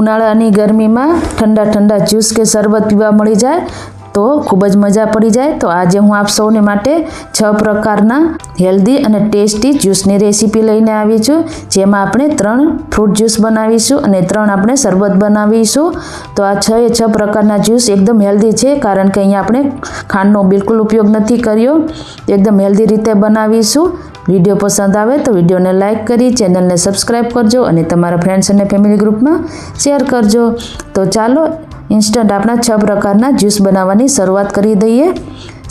ઉનાળાની ગરમીમાં ઠંડા ઠંડા જ્યુસ કે શરબત પીવા મળી જાય તો ખૂબ જ મજા પડી જાય. તો આજે હું આપ સૌને માટે છ પ્રકારના હેલ્ધી અને ટેસ્ટી જ્યુસની રેસીપી લઈને આવી છું. જેમાં આપણે ત્રણ ફ્રૂટ જ્યુસ બનાવીશું અને ત્રણ આપણે શરબત બનાવીશું. તો આ છ એ છ પ્રકારના જ્યુસ એકદમ હેલ્ધી છે, કારણ કે અહીંયા આપણે ખાંડનો બિલકુલ ઉપયોગ નથી કર્યો. એકદમ હેલ્ધી રીતે બનાવીશું. વીડિયો પસંદ આવે તો વિડીયોને લાઇક કરી ચેનલને સબસ્ક્રાઈબ કરજો અને તમારા ફ્રેન્ડ્સ અને ફેમિલી ગ્રુપમાં શેર કરજો. તો ચાલો ઇન્સ્ટન્ટ આપણા છ પ્રકારના જ્યુસ બનાવવાની શરૂઆત કરી દઈએ.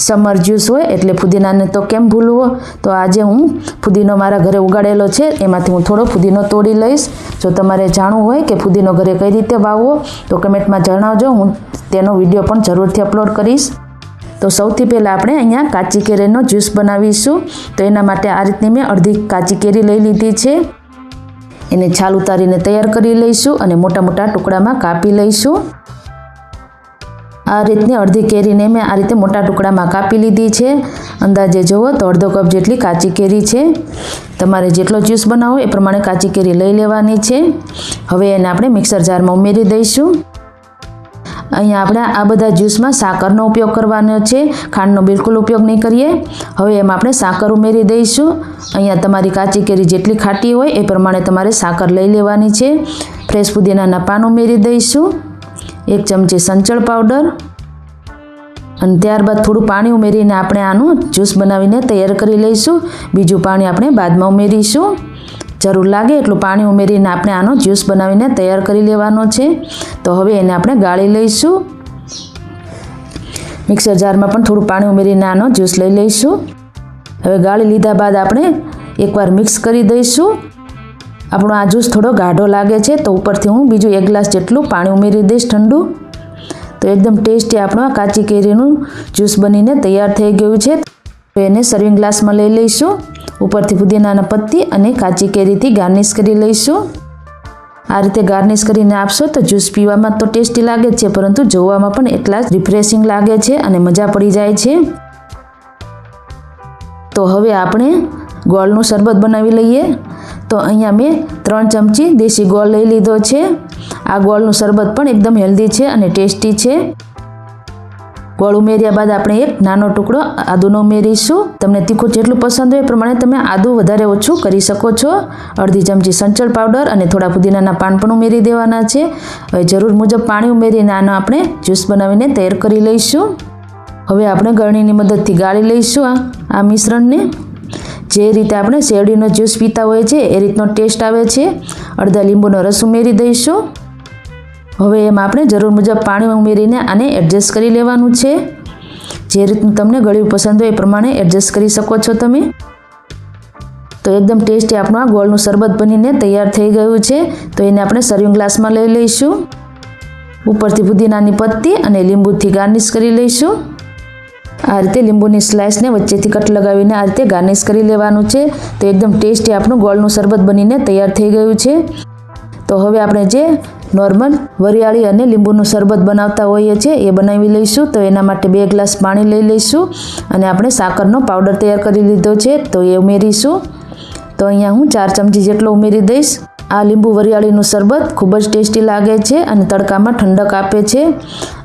સમર જ્યુસ હોય એટલે ફુદીનાને તો કેમ ભૂલવો? તો આજે હું ફુદીનો મારા ઘરે ઉગાડેલો છે, એમાંથી હું થોડો ફુદીનો તોડી લઈશ. જો તમારે જાણવું હોય કે ફુદીનો ઘરે કઈ રીતે વાવવો, તો કમેન્ટમાં જણાવજો, હું તેનો વીડિયો પણ જરૂરથી અપલોડ કરીશ. તો સૌથી પહેલાં આપણે અહીંયા કાચી કેરીનો જ્યુસ બનાવીશું. તો એના માટે આ રીતની મેં અડધી કાચી કેરી લઈ લીધી છે. એને છાલ ઉતારીને તૈયાર કરી લઈશું અને મોટા મોટા ટુકડામાં કાપી લઈશું. આ રીતની અડધી કેરીને મેં આ રીતે મોટા ટુકડામાં કાપી લીધી છે. અંદાજે જુઓ તો અડધો કપ જેટલી કાચી કેરી છે. તમારે જેટલો જ્યુસ બનાવો એ પ્રમાણે કાચી કેરી લઈ લેવાની છે. હવે એને આપણે મિક્સર જારમાં ઉમેરી દઈશું. અહીંયા આપણે આ બધા જ્યુસમાં સાકરનો ઉપયોગ કરવાનો છે. ખાંડનો બિલકુલ ઉપયોગ નહીં કરીએ. હવે એમાં આપણે સાકર ઉમેરી દઈશું. અહીંયા તમારી કાચી કેરી જેટલી ખાટી હોય એ પ્રમાણે તમારે સાકર લઈ લેવાની છે. ફ્રેશ પુદીનાના પાન ઉમેરી દઈશું. એક ચમચી સંચળ પાવડર. અને ત્યારબાદ થોડું પાણી ઉમેરીને આપણે આનું જ્યુસ બનાવીને તૈયાર કરી લઈશું. બીજું પાણી આપણે બાદમાં ઉમેરીશું. જરૂર લાગે એટલું પાણી ઉમેરીને આપણે આનો જ્યુસ બનાવીને તૈયાર કરી લેવાનો છે. તો હવે એને આપણે ગાળી લઈશું. મિક્સર જારમાં પણ થોડું પાણી ઉમેરીને આનો જ્યુસ લઈ લઈશું. હવે ગાળી લીધા બાદ આપણે એકવાર મિક્સ કરી દઈશું. આપણો આ જ્યુસ થોડો ગાઢો લાગે છે તો ઉપરથી હું બીજું એક ગ્લાસ જેટલું પાણી ઉમેરી દઈશ ઠંડુ. તો એકદમ ટેસ્ટી આપણો કાચી કેરીનું જ્યુસ બનીને તૈયાર થઈ ગયું છે. તો એને સર્વિંગ ગ્લાસમાં લઈ લઈશું. ઉપરથી પુદીનાના પત્તી અને કાચી કેરીથી ગાર્નિશ કરી લઈશું. આ રીતે ગાર્નિશ કરીને આપશો તો જ્યુસ પીવામાં તો ટેસ્ટી લાગે છે, પરંતુ જોવામાં પણ એટલા રિફ્રેશિંગ લાગે છે અને મજા પડી જાય છે. તો હવે આપણે ગોળનું શરબત બનાવી લઈએ. તો અહીંયા મેં ત્રણ ચમચી દેશી ગોળ લઈ લીધો છે. આ ગોળનું શરબત પણ એકદમ હેલ્ધી છે અને ટેસ્ટી છે. ગોળ ઉમેર્યા બાદ આપણે એક નાનો ટુકડો આદુનો ઉમેરીશું. તમને તીખું જેટલું પસંદ હોય એ પ્રમાણે તમે આદુ વધારે ઓછું કરી શકો છો. અડધી ચમચી સંચળ પાવડર અને થોડા પુદીનાના પાન પણ ઉમેરી દેવાના છે. હવે જરૂર મુજબ પાણી ઉમેરીને આનો આપણે જ્યુસ બનાવીને તૈયાર કરી લઈશું. હવે આપણે ગળણીની મદદથી ગાળી લઈશું આ આ મિશ્રણને. જે રીતે આપણે શેરડીનો જ્યુસ પીતા હોય છે એ રીતનો ટેસ્ટ આવે છે. અડધા લીંબુનો રસ ઉમેરી દઈશું. હવે એમાં આપણે જરૂર મુજબ પાણી ઉમેરીને આને એડજસ્ટ કરી લેવાનું છે. જે રીતનું તમને ગળ્યું પસંદ હોય એ પ્રમાણે એડજસ્ટ કરી શકો છો તમે. તો એકદમ ટેસ્ટી આપણું આ ગોળનું શરબત બનીને તૈયાર થઈ ગયું છે. તો એને આપણે સર્વિંગ ગ્લાસમાં લઈ લઈશું. ઉપરથી પુદીનાની પત્તી અને લીંબુથી ગાર્નિશ કરી લઈશું. આ રીતે લીંબુની સ્લાઇસને વચ્ચેથી કટ લગાવીને આ રીતે ગાર્નિશ કરી લેવાનું છે. તો એકદમ ટેસ્ટી આપણું ગોળનું શરબત બનીને તૈયાર થઈ ગયું છે. તો હવે આપણે જે નોર્મલ વરિયાળી અને લીંબુનું શરબત બનાવતા હોઈએ છીએ, એ બનાવી લઈશું. તો એના માટે બે ગ્લાસ પાણી લઈ લઈશું અને આપણે સાકરનો પાવડર તૈયાર કરી લીધો છે, તો એ ઉમેરીશું. તો અહીંયા હું ચાર ચમચી જેટલો ઉમેરી દઈશ. આ લીંબુ વરિયાળીનું શરબત ખૂબ જ ટેસ્ટી લાગે છે અને તડકામાં ઠંડક આપે છે.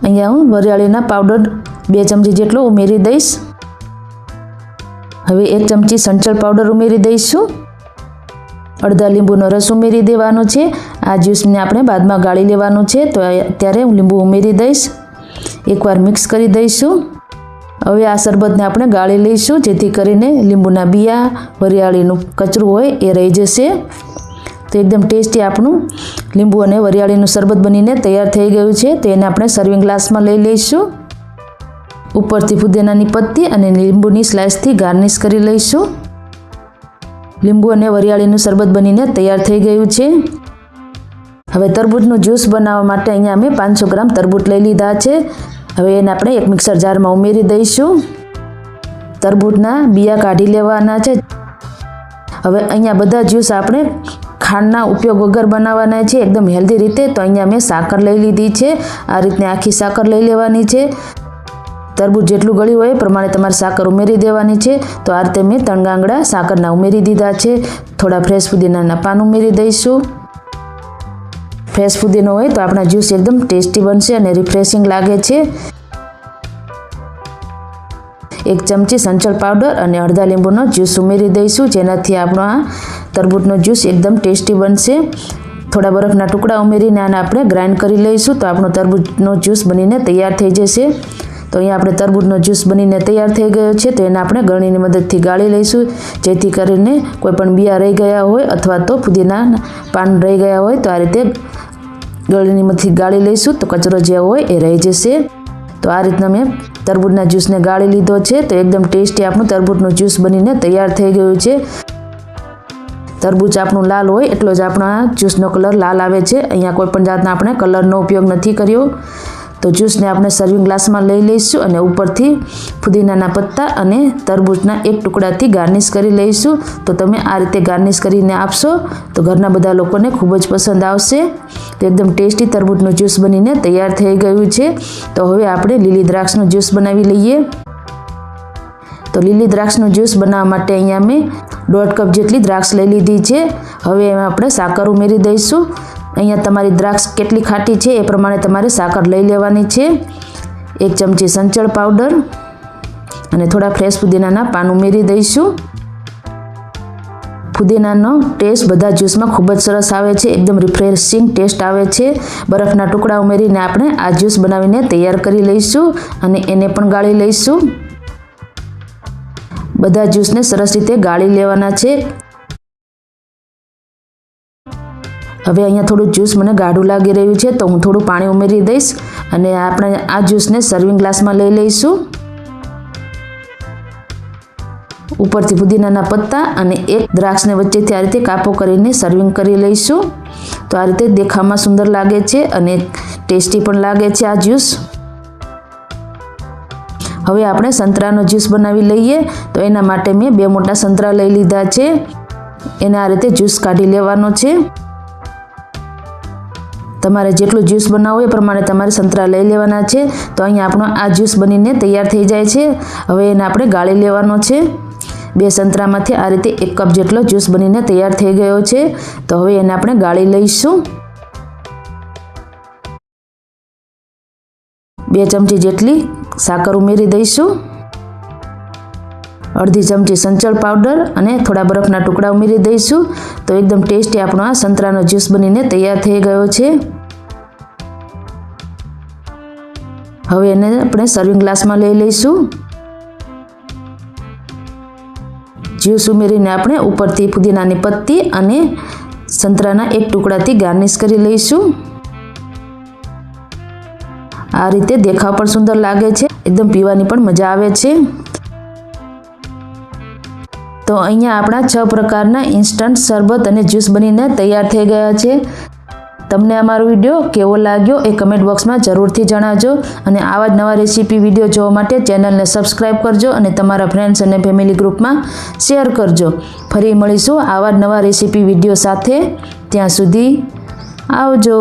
અહીંયા હું વરિયાળીના પાવડર બે ચમચી જેટલો ઉમેરી દઈશ. હવે એક ચમચી સંચળ પાવડર ઉમેરી દઈશું. અડધા લીંબુનો રસ ઉમેરી દેવાનો છે. આ જ્યુસને આપણે બાદમાં ગાળી લેવાનું છે. તો અત્યારે હું લીંબુ ઉમેરી દઈશ. એકવાર મિક્સ કરી દઈશું. હવે આ શરબતને આપણે ગાળી લઈશું, જેથી કરીને લીંબુના બિયા, વરિયાળીનું કચરું હોય એ રહી જશે. તો એકદમ ટેસ્ટી આપણું લીંબુ અને વરિયાળીનું શરબત બનીને તૈયાર થઈ ગયું છે. તો એને આપણે સર્વિંગ ગ્લાસમાં લઈ લઈશું. ઉપરથી ફુદેનાની પત્તી અને લીંબુની સ્લાઇસથી ગાર્નિશ કરી લઈશું. લીંબુ અને વરિયાળીનું શરબત બનીને તૈયાર થઈ ગયું છે. હવે તરબૂચનું જ્યુસ બનાવવા માટે અહીંયા અમે પાંચસો ગ્રામ તરબૂચ લઈ લીધા છે. હવે એને આપણે એક મિક્સર જારમાં ઉમેરી દઈશું. તરબૂચના બિયા કાઢી લેવાના છે. હવે અહીંયા બધા જ્યુસ આપણે ખાંડના ઉપયોગ વગર બનાવવાના છે. એકદમ હેલ્ધી રીતે તો અહીંયા મેં સાકર લઈ લીધી છે. આ રીતની આખી સાકર લઈ લેવાની છે. તરબૂચ જેટલું ગળ્યું હોય એ પ્રમાણે તમારે સાકર ઉમેરી દેવાની છે. તો આ રીતે મેં ત્રણ ગાંગડા સાકરના ઉમેરી દીધા છે. થોડા ફ્રેશ ફુદીનાના પાન ઉમેરી દઈશું. ફ્રેશ ફુદીનો હોય તો આપણા જ્યુસ એકદમ ટેસ્ટી બનશે અને રિફ્રેશિંગ લાગે છે. એક ચમચી સંચળ પાવડર અને અડધા લીંબુનો જ્યુસ ઉમેરી દઈશું. જેનાથી આપણો આ તરબૂચનો જ્યુસ એકદમ ટેસ્ટી બનશે. થોડા બરફના ટુકડા ઉમેરીને આને આપણે ગ્રાઇન્ડ કરી લઈશું તો આપણો તરબૂચનો જ્યુસ બનીને તૈયાર થઈ જશે. તો અહીંયા આપણે તરબૂજનો જ્યુસ બનીને તૈયાર થઈ ગયો છે, તો એને આપણે ગળણીની મદદથી ગાળી લઈશું. જેથી કરીને કોઈ પણ બિયા રહી ગયા હોય અથવા તો ફુદીના પાન રહી ગયા હોય, તો આ રીતે ગળણીની મદદથી ગાળી લઈશું. તો કચરો જે હોય એ રહી જશે. તો આ રીતના મેં તરબૂજના જ્યુસને ગાળી લીધો છે, તો એકદમ ટેસ્ટી આપણું તરબૂજનું જ્યુસ બનીને તૈયાર થઈ ગયું છે. તરબૂચ આપણું લાલ હોય, એટલો જ આપણા જ્યુસનો કલર લાલ આવે છે. અહીંયા કોઈપણ જાતના આપણે કલરનો ઉપયોગ નથી કર્યો. તો જ્યુસને આપણે સર્વિંગ ગ્લાસમાં લઈ લઈશું અને ઉપરથી ફુદીનાના પત્તા અને તરબૂચના એક ટુકડાથી ગાર્નિશ કરી લઈશું. તો તમે આ રીતે ગાર્નિશ કરીને આપશો તો ઘરના બધા લોકોને ખૂબ જ પસંદ આવશે. તો એકદમ ટેસ્ટી તરબૂચનું જ્યુસ બનીને તૈયાર થઈ ગયું છે. તો હવે આપણે લીલી દ્રાક્ષનું જ્યુસ બનાવી લઈએ. તો લીલી દ્રાક્ષનું જ્યુસ બનાવવા માટે અહીંયા મેં દોઢ કપ જેટલી દ્રાક્ષ લઈ લીધી છે. હવે એમાં આપણે સાકર ઉમેરી દઈશું. અહીંયા તમારી દ્રાક્ષ કેટલી ખાટી છે એ પ્રમાણે તમારે સાકર લઈ લેવાની છે. એક ચમચી સંચળ પાવડર અને થોડા ફ્રેશ પુદીનાના પાન ઉમેરી દઈશું. પુદીનાનો ટેસ્ટ બધા જ્યુસમાં ખૂબ જ સરસ આવે છે, એકદમ રિફ્રેશિંગ ટેસ્ટ આવે છે. બરફના ટુકડા ઉમેરીને આપણે આ જ્યુસ બનાવીને તૈયાર કરી લઈશું અને એને પણ ગાળી લઈશું. બધા જ્યુસને સરસ રીતે ગાળી લેવાના છે. હવે અહીંયા થોડું જ્યુસ મને ગાઢું લાગી રહ્યું છે, તો હું થોડું પાણી ઉમેરી દઈશ અને આપણે આ જ્યુસને સર્વિંગ ગ્લાસમાં લઈ લઈશું. ઉપરથી પુદીનાના પત્તા અને એક દ્રાક્ષને વચ્ચેથી આ રીતે કાપો કરીને સર્વિંગ કરી લઈશું. તો આ રીતે દેખાવમાં સુંદર લાગે છે અને ટેસ્ટી પણ લાગે છે આ જ્યુસ. હવે આપણે સંતરાનો જ્યુસ બનાવી લઈએ, તો એના માટે મેં બે મોટા સંતરા લઈ લીધા છે. એને આ રીતે જ્યુસ કાઢી લેવાનો છે. તમારે જેટલું જ્યુસ બનાવવું એ પ્રમાણે તમારે સંતરા લઈ લેવાના છે. તો અહીંયા આપણો આ જ્યુસ બનીને તૈયાર થઈ જાય છે. હવે એને આપણે ગાળી લેવાનો છે. બે સંતરામાંથી આ રીતે એક કપ જેટલો જ્યુસ બનીને તૈયાર થઈ ગયો છે. તો હવે એને આપણે ગાળી લઈશું. બે ચમચી જેટલી સાકર ઉમેરી દઈશું. અડધી ચમચી સંચળ પાવડર અને થોડા બરફના ટુકડા ઉમેરી દઈશું. તો એકદમ ટેસ્ટી આપણો આ સંતરાનો જ્યુસ બનીને તૈયાર થઈ ગયો છે. હવે એને આપણે સર્વિંગ ગ્લાસમાં લઈ લઈશું. જ્યુસ ઉમેરીને આપણે ઉપરથી પુદીનાની પત્તી અને સંતરાના એક ટુકડાથી ગાર્નિશ કરી લઈશું. આ રીતે દેખાવ પણ સુંદર લાગે છે. એકદમ પીવાની પણ મજા આવે છે. તો અહીંયા આપણા છ પ્રકારના ઇન્સ્ટન્ટ શરબત અને જ્યુસ બનીને તૈયાર થઈ ગયા છે. તમને અમારો વીડિયો કેવો લાગ્યો એ કમેન્ટ બોક્સમાં જરૂરથી જણાવજો અને આવા જ નવા રેસીપી વીડિયો જોવા માટે ચેનલને સબસ્ક્રાઈબ કરજો અને તમારા ફ્રેન્ડ્સ અને ફેમિલી ગ્રુપમાં શેર કરજો. ફરી મળીશું આવા જ નવા રેસીપી વીડિયો સાથે. ત્યાં સુધી આવજો.